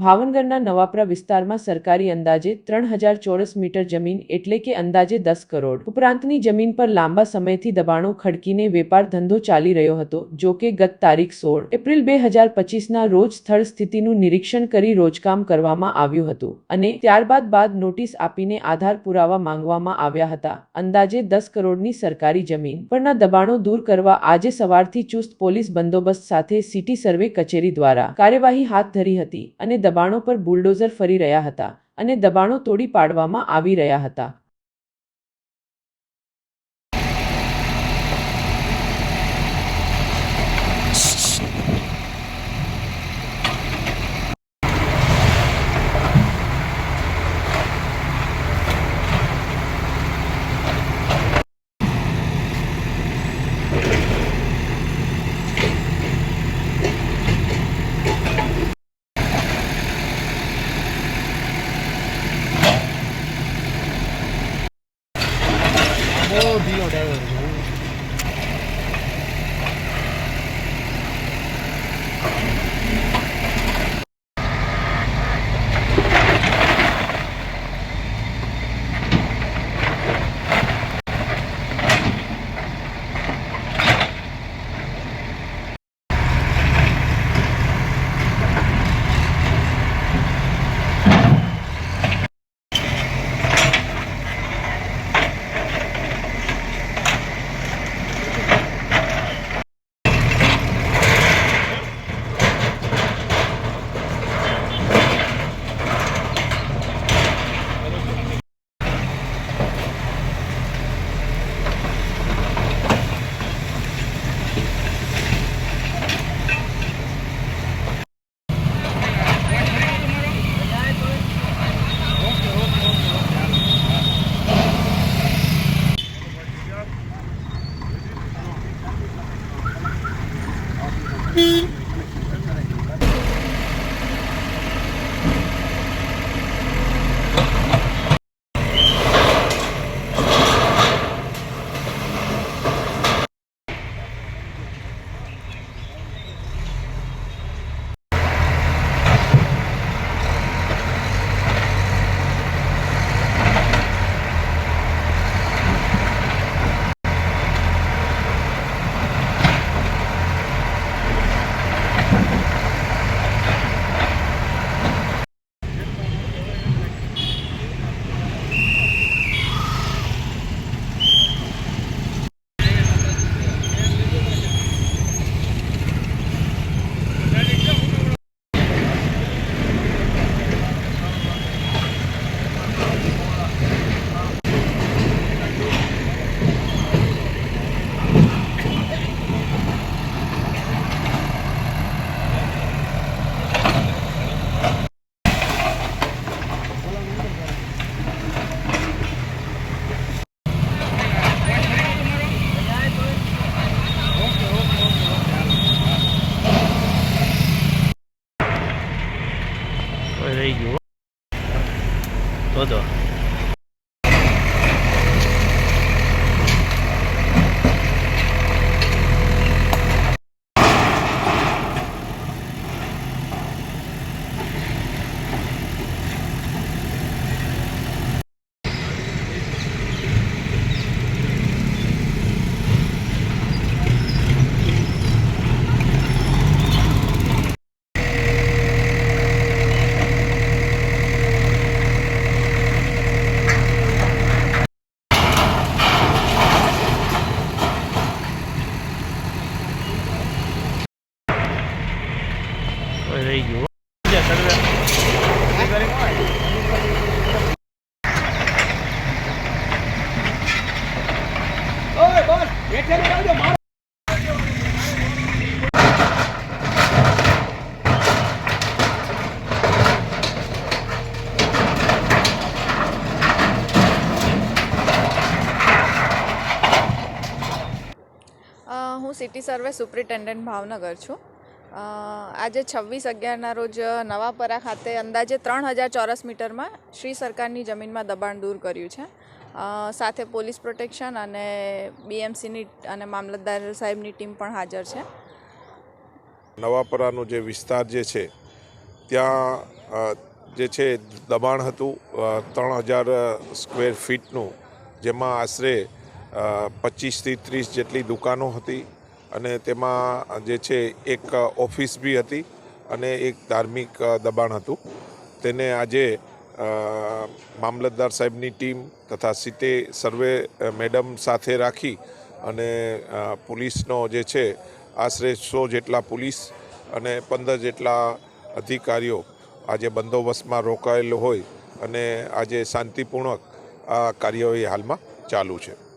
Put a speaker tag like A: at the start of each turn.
A: ભાવનગરના નવાપરા વિસ્તારમાં સરકારી અંદાજે ત્રણ હજાર ચોરસ મીટર જમીન એટલે કે અંદાજે દસ કરોડ. ઉપરાંતની જમીન પર લાંબા સમયથી દબાણો ખડકીને વેપાર ધંધો ચાલી રહ્યો હતો, જો કે ગત તારીખ સોળ એપ્રિલ બે હજાર પચીસના રોજ સ્થળ સ્થિતિનું નિરીક્ષણ કરી રોજકામ કરવામાં આવ્યું હતું અને ત્યારબાદ બાદ નોટિસ આપીને આધાર પુરાવા માંગવામાં આવ્યા હતા. અંદાજે દસ કરોડની સરકારી જમીન પરના દબાણો દૂર કરવા આજે સવારથી ચુસ્ત પોલીસ બંદોબસ્ત સાથે સિટી સર્વે કચેરી દ્વારા કાર્યવાહી હાથ ધરી હતી અને દબાણો પર બુલડોઝર ફરી રહ્યા હતા અને દબાણો તોડી પાડવામાં આવી રહ્યા હતા.
B: કોઈ રહી ગયું Thank you. 这油多 રહી ગયું. હો. બીજા સર્વે.
C: હું સિટી સર્વે સુપ્રિન્ટેન્ડન્ટ ભાવનગર છું. આજે છવ્વીસ અગિયારના રોજ નવાપરા ખાતે અંદાજે ત્રણ હજાર ચોરસ મીટરમાં શ્રી સરકારની જમીનમાં દબાણ દૂર કર્યું છે. સાથે પોલીસ પ્રોટેક્શન અને બીએમસીની અને મામલતદાર સાહેબની ટીમ પણ હાજર છે.
D: નવાપરાનો જે વિસ્તાર જે છે, ત્યાં જે છે દબાણ હતું ત્રણ હજાર સ્ક્વેર ફીટનું, જેમાં આશરે પચીસથી ત્રીસ જેટલી દુકાનો હતી. અને તેમાં જે છે, એક ઓફિસ બી હતી અને એક ધાર્મિક દબાણ હતું. તેને આજે મામલતદાર સાહેબની ટીમ તથા સીતે સર્વે મેડમ સાથે રાખી અને પોલીસનો જે છે, આશરે સો જેટલા પોલીસ અને પંદર જેટલા અધિકારીઓ આજે બંદોબસ્તમાં રોકાયેલો હોય અને આજે શાંતિપૂર્વક આ કાર્યવાહી હાલમાં ચાલુ છે.